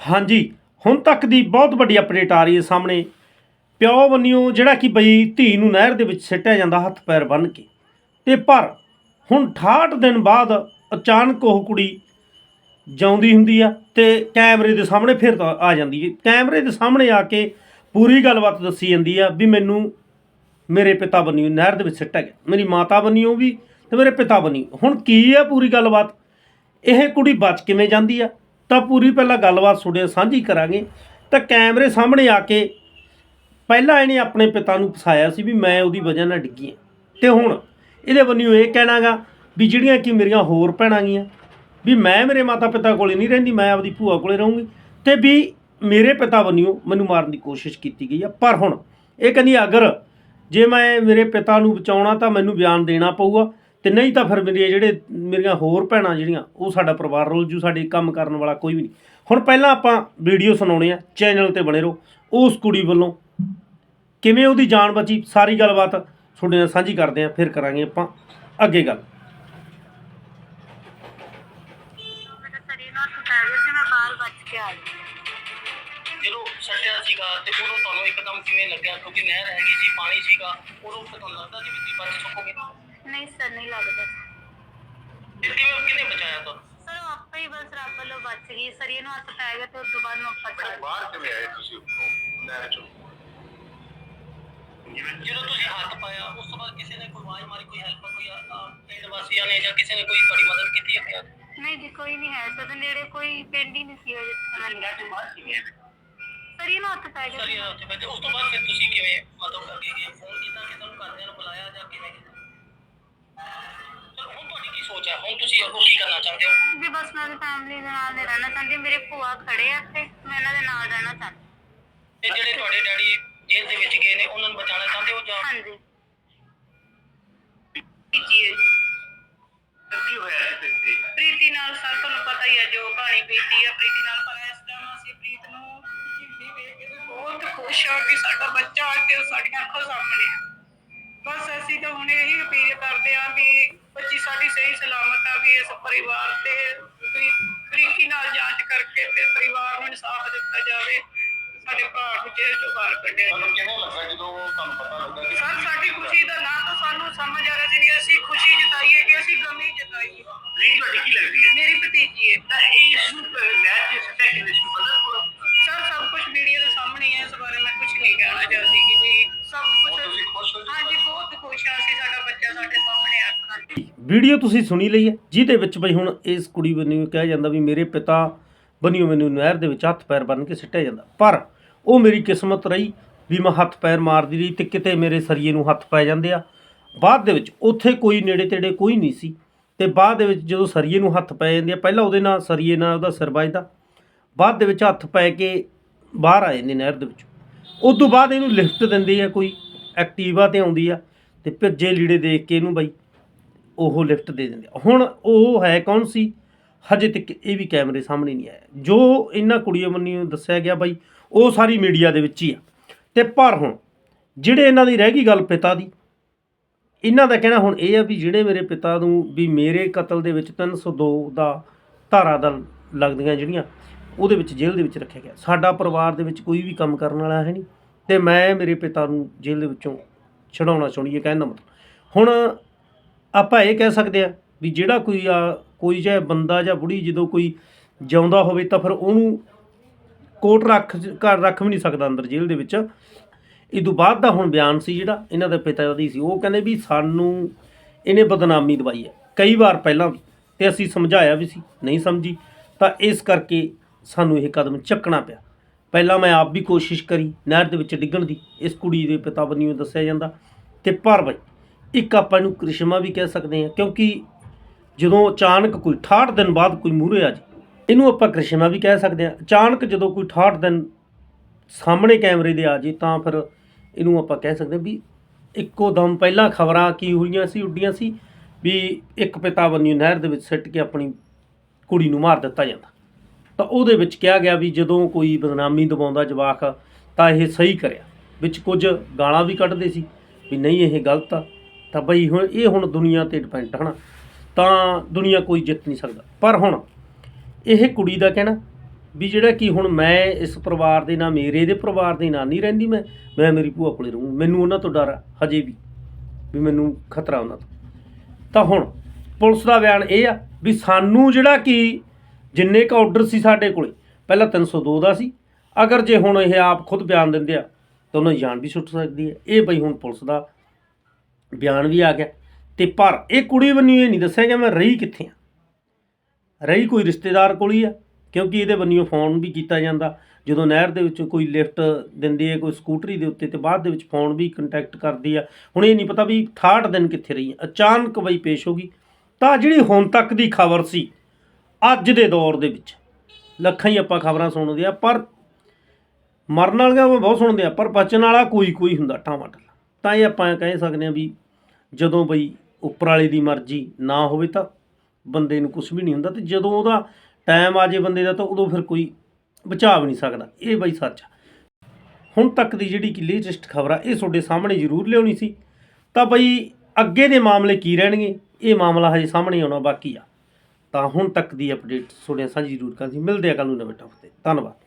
ਹਾਂਜੀ, ਹੁਣ ਤੱਕ ਦੀ ਬਹੁਤ ਵੱਡੀ ਅਪਡੇਟ ਆ ਰਹੀ ਹੈ ਸਾਹਮਣੇ। ਪਿਓ ਬੰਨਿਓ ਜਿਹੜਾ ਕਿ ਬਈ ਧੀ ਨੂੰ ਨਹਿਰ ਦੇ ਵਿੱਚ ਸਿੱਟਿਆ ਜਾਂਦਾ ਹੱਥ ਪੈਰ ਬੰਨ੍ਹ ਕੇ। ਤੇ ਪਰ ਹੁਣ 68 ਦਿਨ ਬਾਅਦ ਅਚਾਨਕ ਉਹ ਕੁੜੀ ਜਾਉਂਦੀ ਹੁੰਦੀ ਆ ਤੇ ਕੈਮਰੇ ਦੇ ਸਾਹਮਣੇ ਫਿਰ ਤਾਂ ਆ ਜਾਂਦੀ ਹੈ। ਕੈਮਰੇ ਦੇ ਸਾਹਮਣੇ ਆ ਕੇ ਪੂਰੀ ਗੱਲਬਾਤ ਦੱਸੀ ਜਾਂਦੀ ਆ ਵੀ ਮੈਨੂੰ ਮੇਰੇ ਪਿਤਾ ਬੰਨਿਓ ਨਹਿਰ ਦੇ ਵਿੱਚ ਸਿੱਟਿਆ ਗਿਆ। ਮੇਰੀ ਮਾਤਾ ਬੰਨਿਓ ਵੀ ਤੇ ਮੇਰੇ ਪਿਤਾ ਬੰਨਿਓ ਹੁਣ ਕੀ ਆ ਪੂਰੀ ਗੱਲਬਾਤ? ਇਹ ਕੁੜੀ ਬਚ ਕਿਵੇਂ ਜਾਂਦੀ ਆ? ਤਾਂ ਪੂਰੀ ਪਹਿਲਾਂ ਗੱਲਬਾਤ ਤੁਹਾਡੇ ਸਾਂਝੀ ਕਰਾਂਗੇ। ਤਾਂ ਕੈਮਰੇ ਸਾਹਮਣੇ ਆ ਕੇ ਪਹਿਲਾਂ ਇਹਨੇ ਆਪਣੇ ਪਿਤਾ ਨੂੰ ਫਸਾਇਆ ਸੀ ਵੀ ਮੈਂ ਉਹਦੀ ਵਜ੍ਹਾ ਨਾਲ ਡਿੱਗੀ ਹਾਂ। ਤੇ ਹੁਣ ਇਹਦੇ ਬੰਨਿਓ ਇਹ ਕਹਿਣਾਗਾ ਵੀ ਜਿਹੜੀਆਂ ਕਿ ਮੇਰੀਆਂ ਹੋਰ ਭੈਣਾਂ ਗੀਆਂ ਵੀ ਮੈਂ ਮੇਰੇ ਮਾਤਾ ਪਿਤਾ ਕੋਲੇ ਨਹੀਂ ਰਹਿੰਦੀ, ਮੈਂ ਆਪਦੀ ਭੂਆ ਕੋਲੇ ਰਹੂੰਗੀ। ਤੇ ਵੀ ਮੇਰੇ ਪਿਤਾ ਬੰਨਿਓ ਮੈਨੂੰ ਮਾਰਨ ਦੀ ਕੋਸ਼ਿਸ਼ ਕੀਤੀ ਗਈ ਆ। ਪਰ ਹੁਣ ਇਹ ਕਹਿੰਦੀ ਅਗਰ ਜੇ ਮੈਂ ਮੇਰੇ ਪਿਤਾ ਨੂੰ ਬਚਾਉਣਾ ਤਾਂ ਮੈਨੂੰ ਬਿਆਨ ਦੇਣਾ ਪਊਗਾ। ਤੇ ਨਹੀਂ ਤਾਂ ਫਿਰ ਮੇਰੇ ਜਿਹੜੇ ਮੇਰੀਆਂ ਹੋਰ ਭੈਣਾਂ ਜਿਹੜੀਆਂ, ਉਹ ਸਾਡਾ ਪਰਿਵਾਰ ਰੋਲ ਜੂ, ਸਾਡੇ ਕੰਮ ਕਰਨ ਵਾਲਾ ਕੋਈ ਵੀ ਨਹੀਂ। ਹੁਣ ਪਹਿਲਾਂ ਆਪਾਂ ਵੀਡੀਓ ਸੁਣਾਉਣੇ ਆ ਚੈਨਲ ਤੇ ਬਣੇ ਰਹੋ। ਉਸ ਕੁੜੀ ਵੱਲੋਂ ਕਿਵੇਂ ਉਹਦੀ ਜਾਨ ਬਚੀ, ਸਾਰੀ ਗੱਲਬਾਤ ਤੁਹਾਡੇ ਨਾਲ ਸਾਂਝੀ ਕਰਦੇ ਆ, ਫਿਰ ਕਰਾਂਗੇ ਆਪਾਂ ਅੱਗੇ ਗੱਲ। ਸੀਗਾ ਤੇ ਉਦੋਂ ਤੁਹਾਨੂੰ ਇੱਕਦਮ ਕਿਵੇਂ ਲੱਗਿਆ? ਕਿਉਂਕਿ ਨਹਿਰ ਹੈਗੀ ਸੀ ਪਾਣੀ ਸੀਗਾ ਉਦੋਂ ਫਿਰ ਤੁਹਾਨੂੰ ਲੱਗਦਾ ਸੀ ਵੀ ਤੁਸੀਂ ਬਚ ਸਕੋਗੇ? ਨਹੀਂ ਸਰ ਨਹੀਂ ਲੱਗਦਾ। ਤੇ ਕਿਵੇਂ ਕਿਹਨੇ ਬਚਾਇਆ ਤੁਹਾਨੂੰ? ਸਰ ਉਹ ਆਪੇ ਹੀ ਬਸ ਰੱਬ ਵੱਲੋਂ ਬਚ ਗਈ। ਸਰੀਰ ਨੂੰ ਹੱਥ ਪੈ ਗਿਆ ਤੇ ਉਸ ਤੋਂ ਬਾਅਦ ਨੂੰ ਆਪਾਂ ਚੱਲ ਬਾਹਰ ਕਿਵੇਂ ਆਏ ਤੁਸੀਂ ਉੱਪਰੋਂ ਨਹਿਰ ਚੋਂ? ਜਦੋਂ ਤੁਸੀਂ ਹੱਥ ਪਾਇਆ ਉਸ ਤੋਂ ਬਾਅਦ ਕਿਸੇ ਨੇ ਕੋਈ ਆਵਾਜ਼ ਮਾਰੀ ਕੋਈ ਹੈਲਪ ਕੋਈ ਅ, ਅ, ਪਿੰਡ ਵਾਸੀਆਂ ਨੇ ਜਾਂ ਕਿਸੇ ਨੇ ਕੋਈ ਤੁਹਾਡੀ ਮਦਦ ਕੀਤੀ ਹੈ? ਨਹੀਂ ਜੀ ਕੋਈ ਨਹੀਂ ਹੈ। ਸਰ ਨੇੜੇ ਕੋਈ ਪਿੰਡ ਹੀ ਨਹੀਂ ਸੀ ਉਹ ਜਿੱਥੇ ਮੈਂ ਕਿਵੇਂ ਸਰੀਰ ਨੂੰ ਹੱਥ ਪੈ ਗਿਆ ਸਰ। ਇਹ ਉੱਥੇ ਬੈਠੇ ਉਸ ਤੋਂ ਬਾਅਦ ਫਿਰ ਤੁਸੀਂ ਕਿਵੇਂ ਮਤਲਬ ਅੱਗੇ ਗਏ ਫੋਨ ਕੀਤਾ ਕਿ ਤੁਹਾਨੂੰ ਘਰਦਿਆਂ ਨੂੰ ਬੁਲਾਇਆ ਜਾਂ ਕਿਵੇਂ ਕੀਤਾ? ਹੁਣ ਤੁਹਾਡੀ ਕੀ ਸੋਚ ਹੈ? ਹੁਣ ਤੁਸੀਂ ਅੱਗੋਂ ਕੀ ਕਰਨਾ ਚਾਹੁੰਦੇ ਹੋ? ਵੀ ਬਸ ਮੈਂ ਫੈਮਿਲੀ ਦੇ ਨਾਲ ਨਹੀਂ ਰਹਿਣਾ ਚਾਹੁੰਦੀ। ਮੇਰੇ ਭੂਆ ਖੜੇ ਆ ਇੱਥੇ। ਮੈਂ ਇਹਨਾਂ ਦੇ ਨਾਲ ਰਹਿਣਾ ਚਾਹੁੰਦੀ। ਤੇ ਜਿਹੜੇ ਤੁਹਾਡੇ ਡੈਡੀ ਜੇਲ੍ਹ ਦੇ ਵਿੱਚ ਗਏ ਨੇ ਉਹਨਾਂ ਨੂੰ ਬਚਾਉਣਾ ਚਾਹੁੰਦੇ ਹੋ ਜਾਂ ਹਾਂਜੀ। ਜੀ ਕੀ ਹੋਇਆ ਸੀ ਤੇ ਪ੍ਰੀਤੀ ਨਾਲ ਸਰ ਤੁਹਾਨੂੰ ਪਤਾ ਹੀ ਹੈ ਜੋ ਕਹਾਣੀ ਬੀਤੀ ਆ ਪ੍ਰੀਤੀ ਨਾਲ ਪਰ ਖੁਸ਼ ਹਾਂ ਕਿ ਸਾਡਾ ਬੱਚਾ ਅੱਜ ਤੇ ਸਾਡੀਆਂ ਅੱਖਾਂ ਸਾਹਮਣੇ ਆ। ਬਸ ਅਸੀਂ ਤਾਂ ਹੁਣ ਇਹੀ ਅਪੀਲ ਕਰਦੇ ਆ ਵੀ ਬੱਚੀ ਸਾਡੀ ਸਹੀ ਸਲਾਮਤ ਆ ਵੀ ਇਸ ਪਰਿਵਾਰ ਤੇ ਬਰੀਕੀ ਨਾਲ ਜਾਂਚ ਕਰਕੇ ਤੇ ਪਰਿਵਾਰ ਨੂੰ ਇਨਸਾਫ ਦਿੱਤਾ ਜਾਵੇ। ਸਾਡੇ ਭਰਾ ਨੂੰ ਜੇਲ੍ਹ ਤੋਂ ਬਾਹਰ ਕੱਢਿਆ ਜਾਵੇ। ਤੁਹਾਨੂੰ ਕਿਵੇਂ ਲੱਗਾ ਜਦੋਂ ਤੁਹਾਨੂੰ ਪਤਾ ਲੱਗਾ ਕਿ ਸਰ ਸਾਡੀ ਖੁਸ਼ੀ ਦਾ ਨਾ ਤਾਂ ਸਾਨੂੰ ਸਮਝ ਆ ਰਿਹਾ ਸੀ ਅਸੀਂ ਖੁਸ਼ੀ ਜਤਾਈਏ ਕਿ ਅਸੀਂ ਗਮੀ ਜਤਾਈਏ। ਰੀਤ ਤੁਹਾਡੀ ਕੀ ਲੱਗਦੀ ਹੈ? ਮੇਰੀ ਭਤੀਜੀ ਹੈ। ਤਾਂ ਇਸ ਨੂੰ ਨਹਿਰ ਵੀਡੀਓ ਤੁਸੀਂ ਸੁਣੀ ਲਈ ਹੈ, ਜਿਹਦੇ ਵਿੱਚ ਬਈ ਹੁਣ ਇਸ ਕੁੜੀ ਬੰਨਿਓ ਕਿਹਾ ਜਾਂਦਾ ਵੀ ਮੇਰੇ ਪਿਤਾ ਬੰਨਿਓ ਮੈਨੂੰ ਨਹਿਰ ਦੇ ਵਿੱਚ ਹੱਥ ਪੈਰ ਬੰਨ੍ਹ ਕੇ ਸਿੱਟਿਆ ਜਾਂਦਾ। ਪਰ ਉਹ ਮੇਰੀ ਕਿਸਮਤ ਰਹੀ ਵੀ ਮੈਂ ਹੱਥ ਪੈਰ ਮਾਰਦੀ ਰਹੀ ਤੇ ਕਿਤੇ ਮੇਰੇ ਸਰੀਏ ਨੂੰ ਹੱਥ ਪੈ ਜਾਂਦੇ ਆ। ਬਾਅਦ ਦੇ ਵਿੱਚ ਉੱਥੇ ਕੋਈ ਨੇੜੇ ਤੇੜੇ ਕੋਈ ਨਹੀਂ ਸੀ ਤੇ ਬਾਅਦ ਦੇ ਵਿੱਚ ਜਦੋਂ ਸਰੀਏ ਨੂੰ ਹੱਥ ਪੈ ਜਾਂਦੇ ਆ, ਪਹਿਲਾਂ ਉਹਦੇ ਨਾਲ ਸਰੀਏ ਨਾਲ ਉਹਦਾ ਸਿਰ ਵੱਜਦਾ। ਬਾਅਦ ਦੇ ਵਿੱਚ ਹੱਥ ਪੈ ਕੇ ਬਾਹਰ ਆ ਜਾਂਦੇ ਨਹਿਰ ਦੇ ਵਿੱਚ। ਉਸ ਤੋਂ ਬਾਅਦ ਇਹਨੂੰ ਲਿਫਟ ਦਿੰਦੇ ਆ ਕੋਈ, ਐਕਟਿਵਾ ਤੇ ਆਉਂਦੀ ਆ ਤੇ ਭਿੱਜੇ ਲੀੜੇ ਦੇਖ ਕੇ ਇਹਨੂੰ ਬਈ ਉਹ ਲਿਫਟ ਦੇ ਦਿੰਦੇ ਆ। ਹੁਣ ਉਹ ਹੈ ਕੌਣ ਸੀ? ਹਜੇ ਤੱਕ ਇਹ ਵੀ ਕੈਮਰੇ ਸਾਹਮਣੇ ਨਹੀਂ ਆਇਆ ਜੋ ਇਹਨਾਂ ਕੁੜੀਆਂ ਮੰਨੀ ਦੱਸਿਆ ਗਿਆ ਬਾਈ, ਉਹ ਸਾਰੀ ਮੀਡੀਆ ਦੇ ਵਿੱਚ ਹੀ ਆ। ਤੇ ਪਰ ਹੁਣ ਜਿਹੜੇ ਇਹਨਾਂ ਦੀ ਰਹਿ ਗਈ ਗੱਲ ਪਿਤਾ ਦੀ, ਇਹਨਾਂ ਦਾ ਕਹਿਣਾ ਹੁਣ ਇਹ ਆ ਵੀ ਜਿਹੜੇ ਮੇਰੇ ਪਿਤਾ ਨੂੰ ਵੀ ਮੇਰੇ ਕਤਲ ਦੇ ਵਿੱਚ 302 ਦਾ ਧਾਰਾ ਦਾ ਲੱਗਦੀਆਂ ਜਿਹੜੀਆਂ, ਉਹਦੇ ਵਿੱਚ ਜੇਲ੍ਹ ਦੇ ਵਿੱਚ ਰੱਖਿਆ ਗਿਆ। ਸਾਡਾ ਪਰਿਵਾਰ ਦੇ ਵਿੱਚ ਕੋਈ ਵੀ ਕੰਮ ਕਰਨ ਵਾਲਾ ਹੈ ਨਹੀਂ। ਤੇ ਮੈਂ ਮੇਰੇ ਪਿਤਾ ਨੂੰ ਜੇਲ੍ਹ ਦੇ ਵਿੱਚੋਂ ਛਡਾਉਣਾ ਚਾਹੁੰਦੀ ਹੈ, ਕਹਿਣ ਦਾ ਮਤਲਬ। ਹੁਣ ਆਪਾਂ ਇਹ ਕਹਿ ਸਕਦੇ ਆ ਵੀ ਜਿਹੜਾ ਕੋਈ ਆ, ਕੋਈ ਜੇ ਬੰਦਾ ਜਾਂ ਬੁੜੀ ਜਦੋਂ ਕੋਈ ਜਿਉਂਦਾ ਹੋਵੇ ਤਾਂ ਫਿਰ ਉਹਨੂੰ ਕੋਟ ਰੱਖ, ਘਰ ਰੱਖ ਵੀ ਨਹੀਂ ਸਕਦਾ ਅੰਦਰ ਜੇਲ੍ਹ ਦੇ ਵਿੱਚ। ਇਹ ਤੋਂ ਬਾਅਦ ਦਾ ਹੁਣ ਬਿਆਨ ਸੀ ਜਿਹੜਾ, ਇਹਨਾਂ ਦੇ ਪਿਤਾ ਦੀ ਸੀ। ਉਹ ਕਹਿੰਦੇ ਵੀ ਸਾਨੂੰ ਇਹਨੇ ਬਦਨਾਮੀ ਦਵਾਈ ਹੈ। ਕਈ ਵਾਰ ਪਹਿਲਾਂ ਵੀ ਤੇ ਅਸੀਂ ਸਮਝਾਇਆ ਵੀ ਸੀ, ਨਹੀਂ ਸਮਝੀ, ਤਾਂ ਇਸ ਕਰਕੇ ਸਾਨੂੰ ਇਹ ਕਦਮ ਚੱਕਣਾ ਪਿਆ। ਪਹਿਲਾਂ ਮੈਂ ਆਪ ਵੀ ਕੋਸ਼ਿਸ਼ ਕਰੀ ਨਹਿਰ ਦੇ ਵਿੱਚ ਡਿੱਗਣ ਦੀ, ਇਸ ਕੁੜੀ ਦੇ ਪਿਤਾ ਬੰਨਿਓ ਦੱਸਿਆ ਜਾਂਦਾ। ਤੇ ਪਰ ਬਈ ਇੱਕ ਆਪਾਂ ਇਹਨੂੰ ਕ੍ਰਿਸ਼ਮਾ ਵੀ ਕਹਿ ਸਕਦੇ ਹਾਂ, ਕਿਉਂਕਿ ਜਦੋਂ ਅਚਾਨਕ ਕੋਈ 68 ਦਿਨ ਬਾਅਦ ਕੋਈ ਮੂਹਰੇ ਆ ਜੇ ਇਹਨੂੰ ਆਪਾਂ ਕ੍ਰਿਸ਼ਮਾ ਵੀ ਕਹਿ ਸਕਦੇ ਹਾਂ। ਅਚਾਨਕ ਜਦੋਂ ਕੋਈ 68 ਦਿਨ ਸਾਹਮਣੇ ਕੈਮਰੇ ਦੇ ਆ ਜੇ ਤਾਂ ਫਿਰ ਇਹਨੂੰ ਆਪਾਂ ਕਹਿ ਸਕਦੇ ਹਾਂ ਵੀ ਇੱਕੋ ਦਮ ਪਹਿਲਾਂ ਖਬਰਾਂ ਕੀ ਹੋਈਆਂ ਸੀ, ਉੱਡੀਆਂ ਸੀ, ਵੀ ਇੱਕ ਪਿਤਾ ਬੰਨਿਓ ਨਹਿਰ ਦੇ ਵਿੱਚ ਸਿੱਟ ਕੇ ਆਪਣੀ ਕੁੜੀ ਨੂੰ ਮਾਰ ਦਿੱਤਾ ਜਾਂਦਾ। ਤਾਂ ਉਹਦੇ ਵਿੱਚ ਕਿਹਾ ਗਿਆ ਵੀ ਜਦੋਂ ਕੋਈ ਬਦਨਾਮੀ ਦਬਾਉਂਦਾ ਜਵਾਕ, ਤਾਂ ਇਹ ਸਹੀ ਕਰਿਆ। ਵਿੱਚ ਕੁਝ ਗਾਲਾਂ ਵੀ ਕੱਢਦੇ ਸੀ, ਵੀ ਨਹੀਂ, ਇਹ ਗਲਤ ਆ। ਤਾਂ ਬਈ ਹੁਣ ਇਹ ਹੁਣ ਦੁਨੀਆ ਤੇ ਡਿਪੈਂਡ ਹਨਾ? ਤਾਂ ਦੁਨੀਆ ਕੋਈ ਜਿੱਤ ਨਹੀਂ ਸਕਦਾ। ਪਰ ਹੁਣ ਇਹ ਕੁੜੀ ਦਾ ਕਹਿਣਾ ਵੀ ਜਿਹੜਾ ਕਿ ਹੁਣ ਮੈਂ ਇਸ ਪਰਿਵਾਰ ਦੇ ਨਾਲ ਮੇਰੇ ਦੇ ਪਰਿਵਾਰ ਦੇ ਨਾਲ ਨਹੀਂ ਰਹਿੰਦੀ ਮੈਂ ਮੈਂ ਮੇਰੀ ਭੂਆ ਕੋਲੇ ਰਹੂੰ। ਮੈਨੂੰ ਉਹਨਾਂ ਤੋਂ ਡਰ ਆ, ਹਜੇ ਵੀ ਵੀ ਮੈਨੂੰ ਖਤਰਾ ਉਹਨਾਂ ਤੋਂ। ਤਾਂ ਹੁਣ ਪੁਲਿਸ ਦਾ ਬਿਆਨ ਇਹ ਆ ਵੀ ਸਾਨੂੰ ਜਿਹੜਾ ਕਿ ਜਿੰਨੇ ਕ ਆਰਡਰ ਸੀ ਸਾਡੇ ਕੋਲੇ, ਪਹਿਲਾਂ 302 ਦਾ ਸੀ। ਅਗਰ ਜੇ ਹੁਣ ਇਹ ਆਪ ਖੁਦ ਬਿਆਨ ਦਿੰਦੇ ਆ, ਤਾਂ ਉਹਨਾਂ ਦੀ ਜਾਨ ਵੀ ਛੁੱਟ ਸਕਦੀ ਹੈ। ਇਹ ਬਈ ਹੁਣ ਪੁਲਿਸ ਦਾ ਬਿਆਨ ਵੀ ਆ ਗਿਆ। ਤੇ ਪਰ ਇਹ ਕੁੜੀ ਬੰਨੀ ਇਹ ਨਹੀਂ ਦੱਸਿਆ ਕਿ ਮੈਂ ਰਹੀ ਕਿੱਥੇ ਆ। ਰਹੀ ਕੋਈ ਰਿਸ਼ਤੇਦਾਰ ਕੋਲ ਹੀ ਆ, ਕਿਉਂਕਿ ਇਹਦੇ ਬੰਨਿਓ ਫੋਨ ਵੀ ਕੀਤਾ ਜਾਂਦਾ। ਜਦੋਂ ਨਹਿਰ ਦੇ ਵਿੱਚ ਕੋਈ ਲਿਫਟ ਦਿੰਦੀ ਹੈ, ਕੋਈ ਸਕੂਟਰੀ ਦੇ ਉੱਤੇ ਤੇ ਬਾਅਦ ਦੇ ਵਿੱਚ ਫੋਨ ਵੀ ਕੰਟੈਕਟ ਕਰਦੀ ਆ। ਹੁਣ ਇਹ ਨਹੀਂ ਪਤਾ ਵੀ 68 ਦਿਨ ਕਿੱਥੇ ਰਹੀ ਆ। ਅਚਾਨਕ ਬਈ ਪੇਸ਼ ਹੋ ਗਈ। ਤਾਂ ਜਿਹੜੀ ਹੁਣ ਤੱਕ ਦੀ ਖਬਰ ਸੀ, ਅੱਜ ਦੇ ਦੌਰ ਦੇ ਵਿੱਚ, ਲੱਖਾਂ ਹੀ ਆਪਾਂ ਖਬਰਾਂ ਸੁਣਦੇ ਆ, ਪਰ ਮਰਨ ਵਾਲੀਆਂ ਬਹੁਤ ਸੁਣਦੇ ਆ, ਪਰ ਬਚਣ ਵਾਲਾ ਕੋਈ ਕੋਈ ਹੁੰਦਾ ਟਮਾਟਰ ਤਾਂ ਇਹ ਆਪਾਂ ਕਹਿ ਸਕਦੇ ਆ ਵੀ ਜਦੋਂ ਬਈ ਉੱਪਰ ਵਾਲੇ ਦੀ ਮਰਜ਼ੀ ਨਾ ਹੋਵੇ ਤਾਂ ਬੰਦੇ ਨੂੰ ਕੁਝ ਵੀ ਨਹੀਂ ਹੁੰਦਾ ਤੇ ਜਦੋਂ ਉਹਦਾ ਟਾਈਮ ਆ ਜੇ ਬੰਦੇ ਦਾ ਤਾਂ ਉਦੋਂ ਫਿਰ ਕੋਈ ਬਚਾ ਵੀ ਨਹੀਂ ਸਕਦਾ। ਇਹ ਬਈ ਸੱਚ ਆ। ਹੁਣ ਤੱਕ ਦੀ ਜਿਹੜੀ ਕਿ ਲੇਟੈਸਟ ਖਬਰ ਆ, ਇਹ ਤੁਹਾਡੇ ਸਾਹਮਣੇ ਜ਼ਰੂਰ ਲਿਆਉਣੀ ਸੀ। ਤਾਂ ਬਈ ਅੱਗੇ ਦੇ ਮਾਮਲੇ ਕੀ ਰਹਿਣਗੇ, ਇਹ ਮਾਮਲਾ ਹਜੇ ਸਾਹਮਣੇ ਆਉਣਾ ਬਾਕੀ ਆ। ਤਾਂ ਹੁਣ ਤੱਕ ਦੀ ਅਪਡੇਟ ਤੁਹਾਡੇ ਸਾਂਝੀ ਜ਼ਰੂਰ ਕਰਾਂਗੇ ਮਿਲਦੇ ਆ ਕੱਲ ਨੂੰ ਨਵੇਂ ਟੌਪਿਕ ਤੇ। ਧੰਨਵਾਦ।